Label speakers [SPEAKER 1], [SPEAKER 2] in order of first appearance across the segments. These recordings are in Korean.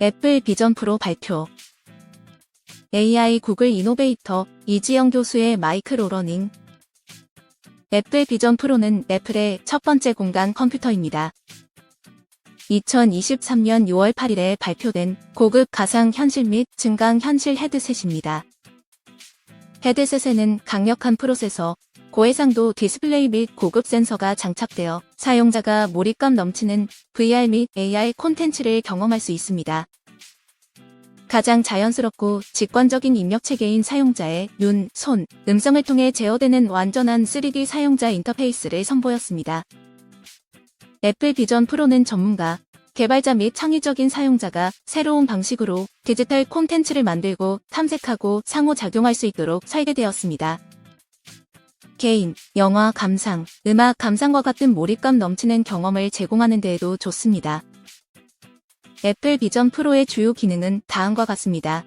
[SPEAKER 1] 애플 비전 프로 발표. AI 구글 이노베이터 이지영 교수의 마이크로 러닝. 애플 비전 프로는 애플의 첫 번째 공간 컴퓨터입니다. 2023년 6월 8일에 발표된 고급 가상 현실 및 증강 현실 헤드셋입니다. 헤드셋에는 강력한 프로세서, 고해상도 디스플레이 및 고급 센서가 장착되어 사용자가 몰입감 넘치는 VR 및 AR 콘텐츠를 경험할 수 있습니다. 가장 자연스럽고 직관적인 입력 체계인 사용자의 눈, 손, 음성을 통해 제어되는 완전한 3D 사용자 인터페이스를 선보였습니다. 애플 비전 프로는 전문가, 개발자 및 창의적인 사용자가 새로운 방식으로 디지털 콘텐츠를 만들고 탐색하고 상호작용할 수 있도록 설계되었습니다. 개인, 영화 감상, 음악 감상과 같은 몰입감 넘치는 경험을 제공하는 데에도 좋습니다. 애플 비전 프로의 주요 기능은 다음과 같습니다.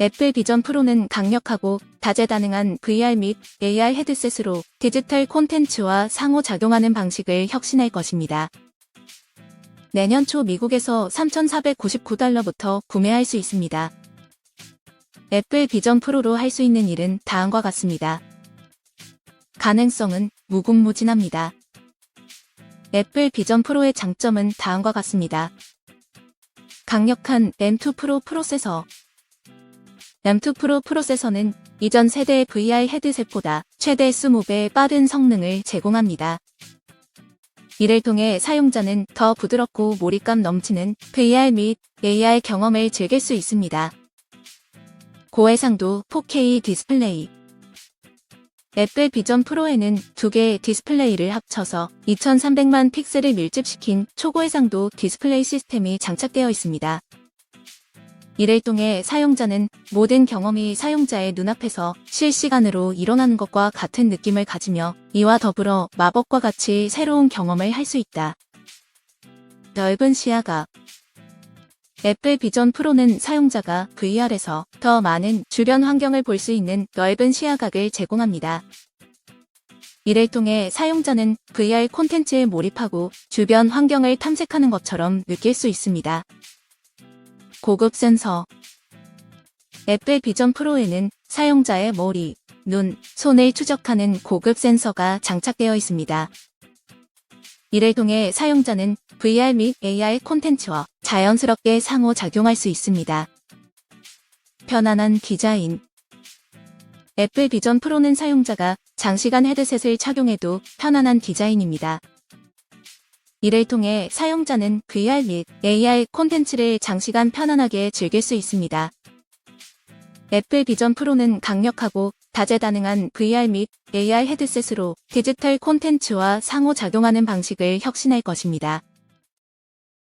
[SPEAKER 1] 애플 비전 프로는 강력하고 다재다능한 VR 및 AR 헤드셋으로 디지털 콘텐츠와 상호작용하는 방식을 혁신할 것입니다. 내년 초 미국에서 3,499달러부터 구매할 수 있습니다. 애플 비전 프로로 할 수 있는 일은 다음과 같습니다. 가능성은 무궁무진합니다. 애플 비전 프로의 장점은 다음과 같습니다. 강력한 M2 프로 프로세서 M2 프로 프로세서는 이전 세대의 VR 헤드셋보다 최대 20배 빠른 성능을 제공합니다. 이를 통해 사용자는 더 부드럽고 몰입감 넘치는 VR 및 AR 경험을 즐길 수 있습니다. 고해상도 4K 디스플레이 애플 비전 프로에는 두 개의 디스플레이를 합쳐서 2300만 픽셀을 밀집시킨 초고해상도 디스플레이 시스템이 장착되어 있습니다. 이를 통해 사용자는 모든 경험이 사용자의 눈앞에서 실시간으로 일어나는 것과 같은 느낌을 가지며 이와 더불어 마법과 같이 새로운 경험을 할 수 있다. 넓은 시야각 애플 비전 프로는 사용자가 VR에서 더 많은 주변 환경을 볼 수 있는 넓은 시야각을 제공합니다. 이를 통해 사용자는 VR 콘텐츠에 몰입하고 주변 환경을 탐색하는 것처럼 느낄 수 있습니다. 고급 센서 애플 비전 프로에는 사용자의 머리, 눈, 손을 추적하는 고급 센서가 장착되어 있습니다. 이를 통해 사용자는 VR 및 AR 콘텐츠와 자연스럽게 상호작용할 수 있습니다. 편안한 디자인 애플 비전 프로는 사용자가 장시간 헤드셋을 착용해도 편안한 디자인입니다. 이를 통해 사용자는 VR 및 AR 콘텐츠를 장시간 편안하게 즐길 수 있습니다. 애플 비전 프로는 강력하고 다재다능한 VR 및 AR 헤드셋으로 디지털 콘텐츠와 상호작용하는 방식을 혁신할 것입니다.